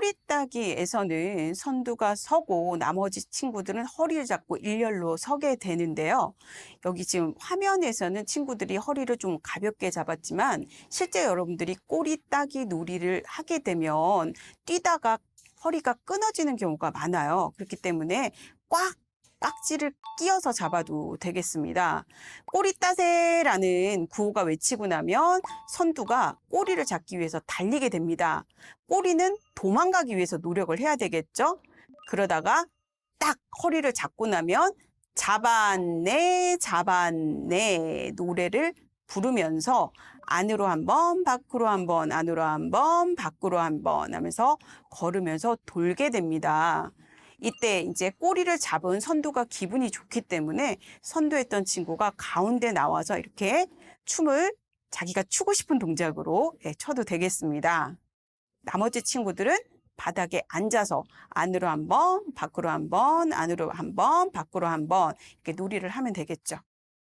꼬리 따기에서는 선두가 서고 나머지 친구들은 허리를 잡고 일렬로 서게 되는데요. 여기 지금 화면에서는 친구들이 허리를 좀 가볍게 잡았지만 실제 여러분들이 꼬리 따기 놀이를 하게 되면 뛰다가 허리가 끊어지는 경우가 많아요. 그렇기 때문에 꽉 깍지를 끼어서 잡아도 되겠습니다. 꼬리 따세라는 구호가 외치고 나면 선두가 꼬리를 잡기 위해서 달리게 됩니다. 꼬리는 도망가기 위해서 노력을 해야 되겠죠? 그러다가 딱 허리를 잡고 나면 잡았네, 잡았네 노래를 부르면서 안으로 한 번, 밖으로 한 번, 안으로 한 번, 밖으로 한번 하면서 걸으면서 돌게 됩니다. 이때 이제 꼬리를 잡은 선두가 기분이 좋기 때문에 선두했던 친구가 가운데 나와서 이렇게 춤을 자기가 추고 싶은 동작으로 예, 춰도 되겠습니다. 나머지 친구들은 바닥에 앉아서 안으로 한 번, 밖으로 한 번, 안으로 한 번, 밖으로 한 번 이렇게 놀이를 하면 되겠죠.